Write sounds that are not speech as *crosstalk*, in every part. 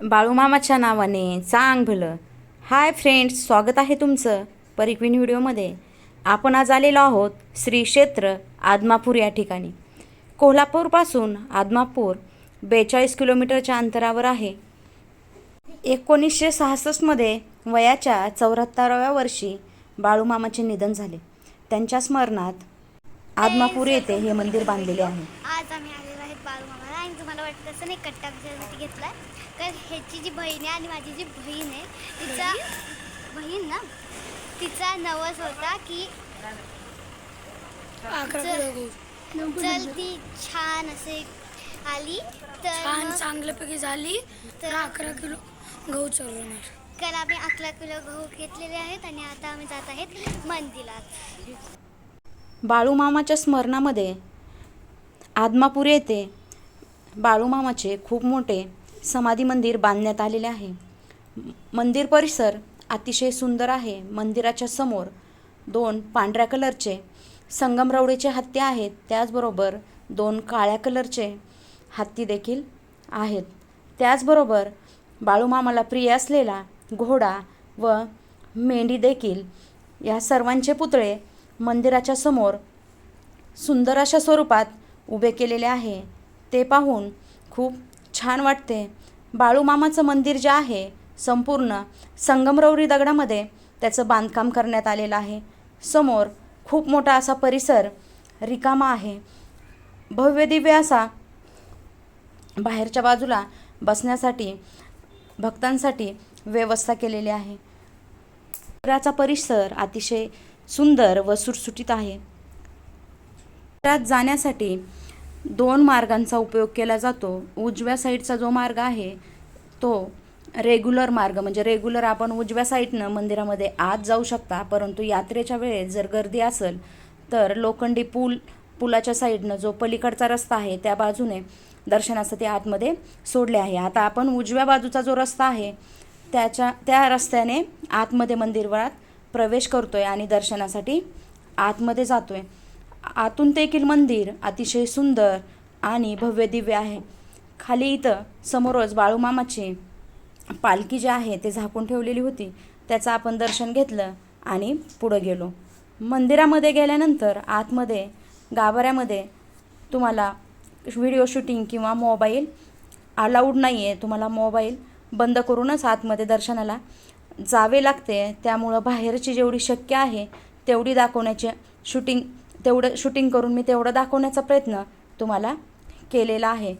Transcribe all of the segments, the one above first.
बाळूमामाच्या नावाने चांग भलं. हाय फ्रेंड्स स्वागत आहे तुमचं परिक्विन व्हिडिओमध्ये. आपण आज आलेलो आहोत श्री क्षेत्र आदमापूर या ठिकाणी. कोल्हापूरपासून आदमापूर बेचाळीस किलोमीटरच्या अंतरावर आहे. एकोणीसशे सहासष्टमध्ये वयाच्या चौऱ्याहत्तराव्या वर्षी बाळूमामाचे निधन झाले. त्यांच्या स्मरणात आदमापूर येथे हे मंदिर बांधलेले आहे. आज आम्ही आलेलो आहेत बाळूमामाला आणि तुम्हाला वाटत असं नाही कट्टा घेतला तर ह्याची जी बहीण आहे आणि माझी जी बहीण आहे तिचा बहीण? ना तिचा नवस होता की चल चल ती छान असे आली तर छान चांगल्यापैकी झाली तर अकरा किलो गहू चढवणार तर आम्ही अकरा किलो गहू घेतलेले आहेत आणि आता आम्ही जात आहेत मंदिरात. बाळूमामाच्या स्मरणामध्ये आदमापूर येथे बाळूमामाचे खूप मोठे समाधी मंदिर बांधण्यात आलेले आहे. मंदिर परिसर अतिशय सुंदर आहे. मंदिराच्या समोर दोन पांढऱ्या कलरचे संगमरवडीचे हत्ती आहेत. त्याचबरोबर दोन काळ्या कलरचे हत्ती देखील आहेत. त्याचबरोबर बाळूमामाला प्रिय असलेला घोडा व मेंढी देखील या सर्वांचे पुतळे मंदिराच्या समोर सुंदर अशा स्वरूपात उभे केलेले आहे. ते पाहून खूप छान वाटते. बाळूमामाचं मंदिर जे आहे संपूर्ण संगमरवरी दगडामध्ये त्याचं बांधकाम करण्यात आलेलं आहे. समोर खूप मोठा असा परिसर रिकामा आहे. भव्य दिव्य असा बाहेरच्या बाजूला बसण्यासाठी भक्तांसाठी व्यवस्था केलेली आहे. मंदिराचा परिसर अतिशय सुंदर व सुटसुटीत आहे. त्यात जाण्यासाठी दोन मार्गांचा उपयोग केला जातो. उजव्या साईडचा जो मार्ग आहे तो रेग्युलर मार्ग. म्हणजे रेग्युलर आपण उजव्या साईडनं मंदिरामध्ये आत जाऊ शकता परंतु यात्रेच्या वेळेस जर गर्दी असेल तर लोखंडी पूल पुलाच्या साईडनं जो पलीकडचा रस्ता आहे त्या बाजूने दर्शनासाठी आतमध्ये सोडले आहे. आता आपण उजव्या बाजूचा जो रस्ता आहे त्याच्या त्या रस्त्याने आतमध्ये मंदिरवळात प्रवेश करतो आहे आणि दर्शनासाठी आतमध्ये जातो आहे आतून देखील मंदिर अतिशय सुंदर आणि भव्य दिव्य आहे. खाली इथं समोरच बाळूमामाची पालखी जी आहे ते झाकून ठेवलेली होती. त्याचं आपण दर्शन घेतलं आणि पुढं गेलो. मंदिरामध्ये गेल्यानंतर आतमध्ये गाभाऱ्यामध्ये तुम्हाला व्हिडिओ शूटिंग किंवा मोबाईल अलाउड नाही आहे तुम्हाला मोबाईल बंद करूनच आतमध्ये दर्शनाला जावे लागते. त्यामुळं बाहेरची जेवढी शक्य आहे तेवढी दाखवण्याची शूटिंग तेवढं शूटिंग करून मी तेवढं दाखवण्याचा प्रयत्न तुम्हाला केलेला आहे.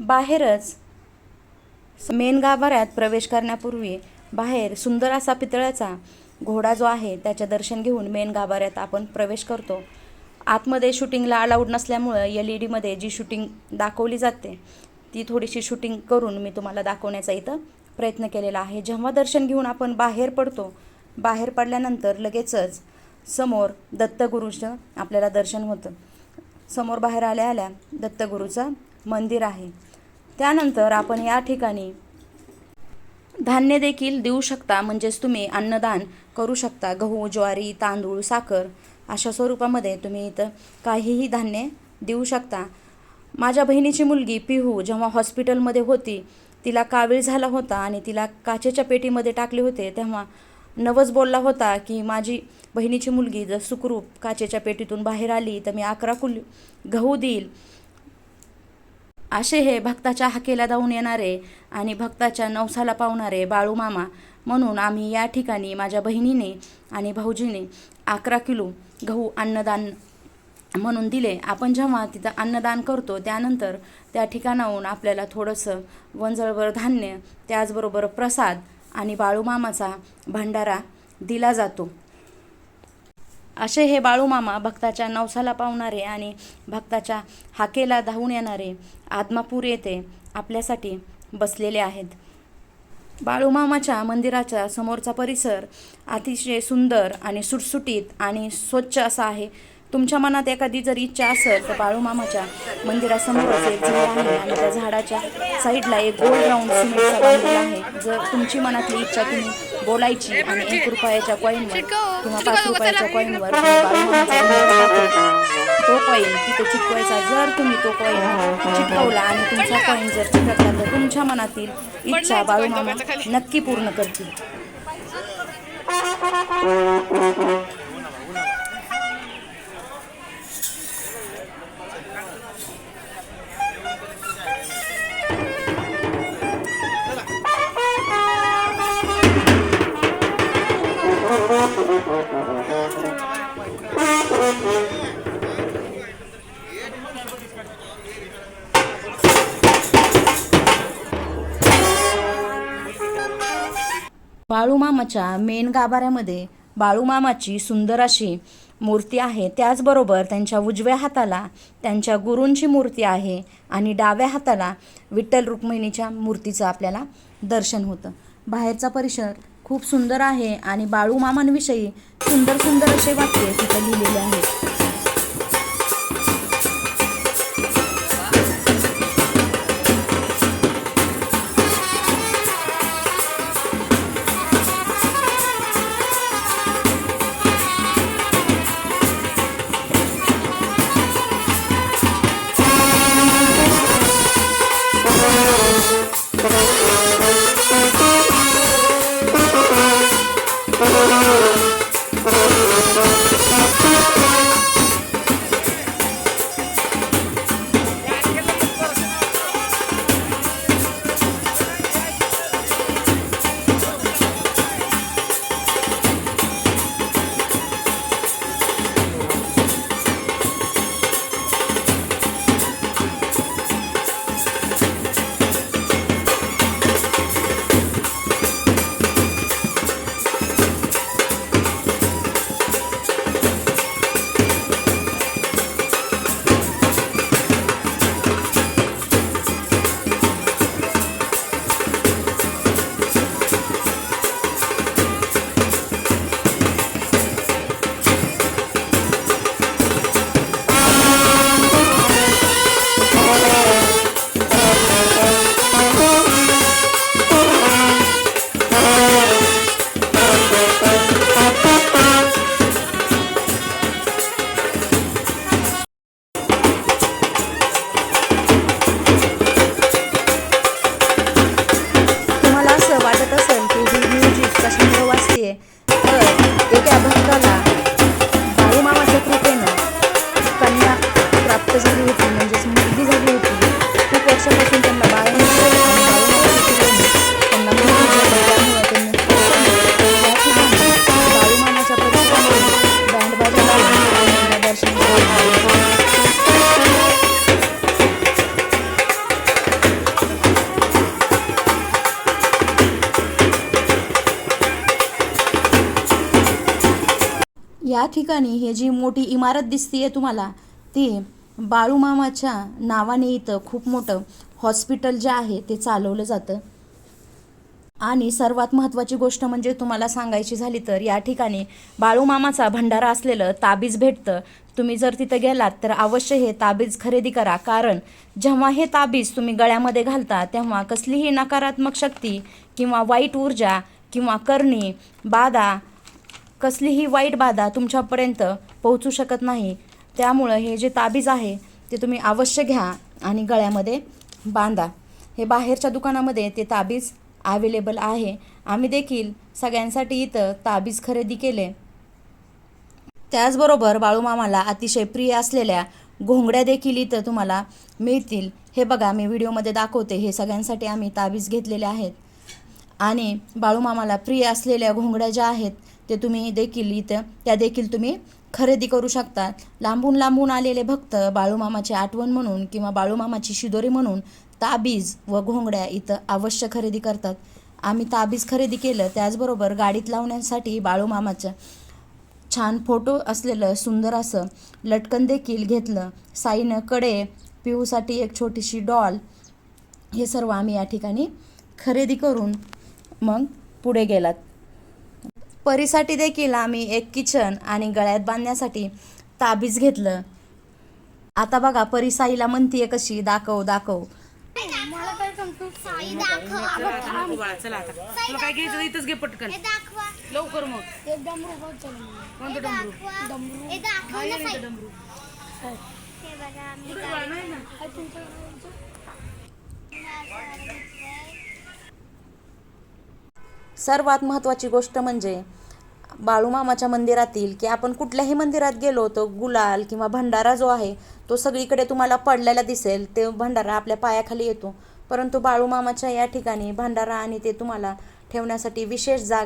बाहेरच मेन गाभाऱ्यात प्रवेश करण्यापूर्वी बाहेर सुंदर असा पितळाचा घोडा जो आहे त्याचे दर्शन घेऊन मेन गाभाऱ्यात आपण प्रवेश करतो. आतमध्ये शूटिंगला अलाउड नसल्यामुळं एल ई डीमध्ये जी शूटिंग दाखवली जाते ती थोडीशी शूटिंग करून मी तुम्हाला दाखवण्याचा इथं प्रयत्न केलेला आहे. जेव्हा दर्शन घेऊन आपण बाहेर पडतो बाहेर पडल्यानंतर लगेचच समोर दत्तगुरूचं आपल्याला दर्शन होतं. समोर बाहेर आल्या आल्या दत्तगुरूचं मंदिर आहे. त्यानंतर आपण या ठिकाणी धान्य देखील देऊ शकता म्हणजेच तुम्ही अन्नदान करू शकता. गहू ज्वारी तांदूळ साखर अशा स्वरूपामध्ये तुम्ही इथं काहीही धान्य देऊ शकता. माझ्या बहिणीची मुलगी पिहू जेव्हा हॉस्पिटलमध्ये होती तिला कावीळ झाला होता आणि तिला काचेच्या पेटीमध्ये टाकले होते तेव्हा नवस बोलला होता की माझी बहिणीची मुलगी जर सुखरूप काचेच्या पेटीतून बाहेर आली तर मी अकरा कुल गहू देईल. असे हे भक्ताच्या हाकेला धावून येणारे आणि भक्ताच्या नवसाला पावणारे बाळूमामा म्हणून आम्ही या ठिकाणी माझ्या बहिणीने आणि भाऊजीने अकरा किलो गहू अन्नदान म्हणून दिले. आपण जेव्हा तिथं अन्नदान करतो त्यानंतर त्या ठिकाणाहून आपल्याला थोडंसं वंजळभर धान्य त्याचबरोबर प्रसाद आणि बाळूमामाचा भंडारा दिला जातो. असे हे बाळूमामा भक्ताच्या नवसाला पावणारे आणि भक्ताच्या हाकेला धावून येणारे आदमापूर येथे आपल्यासाठी बसलेले आहेत. बाळूमामाच्या मंदिराच्या समोरचा परिसर अतिशय सुंदर आणि सुटसुटीत आणि स्वच्छ असा आहे. तुमच्या मनात एखादी जर इच्छा असेल तर बाळूमामाच्या मंदिरासमोरच एक झाड आहे आणि त्या झाडाच्या साईडला एक गोल राऊंड सिमेंटचा बांधलेला आहे. जर तुमची मनातली इच्छा तुम्ही बोलायची आणि एक रुपयाच्या कॉईनवर किंवा पाच रुपयाच्या कॉईनवर तो कॉईन तिथे चिटकवायचा जर तुम्ही तो कॉईन चिटकवला आणि तुमचा कॉईन जर चिटकला तर तुमच्या मनातील इच्छा बाळूमामा नक्की पूर्ण करतील. *laughs* बाळूमामाच्या मेन गाभाऱ्यामध्ये बाळूमामाची सुंदर अशी मूर्ती आहे. त्याचबरोबर त्यांच्या उजव्या हाताला त्यांच्या गुरूंची मूर्ती आहे आणि डाव्या हाताला विठ्ठल रुक्मिणीच्या मूर्तीचं आपल्याला दर्शन होतं. बाहेरचा परिसर खूप सुंदर आहे आणि बाळूमामांविषयी सुंदर सुंदर असे वाक्य तिथं लिहिलेले आहेत या ठिकाणी हे जी मोठी इमारत दिसतीये तुम्हाला ती बाळूमामाच्या नावाने इथं खूप मोठं हॉस्पिटल जे आहे ते चालवलं जातं. आणि सर्वात महत्त्वाची गोष्ट म्हणजे तुम्हाला सांगायची झाली तर या ठिकाणी बाळूमामाचा भंडारा असलेलं ताबीज भेटतं. तुम्ही जर तिथं गेलात तर अवश्य हे ताबीज खरेदी करा. कारण जेव्हा हे ताबीज तुम्ही गळ्यामध्ये घालता तेव्हा कसलीही नकारात्मक शक्ती किंवा वाईट ऊर्जा किंवा करणी बाधा कसलीही वाईट बाधा तुमच्यापर्यंत पोहोचू शकत नाही. त्यामुळं हे जे ताबीज आहे ते तुम्ही अवश्य घ्या आणि गळ्यामध्ये बांधा. हे बाहेरच्या दुकानामध्ये ते ताबीज अवेलेबल आहे. आम्ही देखील सगळ्यांसाठी इथं ताबीज खरेदी केले. त्याचबरोबर बाळूमामाला अतिशय प्रिय असलेल्या घोंगड्या देखील इथं तुम्हाला मिळतील. हे बघा मी व्हिडिओमध्ये दाखवते. हे सगळ्यांसाठी आम्ही ताबीज घेतलेले आहेत. आणि बाळूमामाला प्रिय असलेल्या घोंगड्या ज्या आहेत ते तुम्ही देखील इथं त्या देखील तुम्ही खरेदी करू शकता. लांबून लांबून आलेले भक्त बाळूमामाची आठवण म्हणून किंवा बाळूमामाची शिदोरी म्हणून ताबीज व घोंगड्या इथं अवश्य खरेदी करतात. आम्ही ताबीज खरेदी केलं त्याचबरोबर गाडीत लावण्यासाठी बाळूमामाचं छान फोटो असलेलं सुंदर असं लटकन देखील घेतलं. साईनं कडे पिऊसाठी एक छोटीशी डॉल हे सर्व आम्ही या ठिकाणी खरेदी करून मग पुढे गेलात. परीसाठी देखील आम्ही एक किचन आणि गळ्यात बांधण्यासाठी ताबीज घेतलं. आता बघा परी साईला म्हणतीये कशी दाखव दाखव. चला आता. तुला काय घ्यायचं इथंच घे पटकन. दाखवा. लवकर मग. डमरू हे हे डमरू हे बघा आम्ही बाळा, नाही ना सर्वात महत्त्वाची गोष्ट म्हणजे बाळूमामाच्या मंदिरातील की आपण कुठल्याही मंदिरात गेलो तो गुलाल किंवा भंडारा जो आहे तो सगळीकडे तुम्हाला पडलेला दिसेल ते भंडारा आपल्या पायाखाली येतो. परंतु बाळूमामाच्या या ठिकाणी भंडारा आणि ते तुम्हाला ठेवण्यासाठी विशेष जागा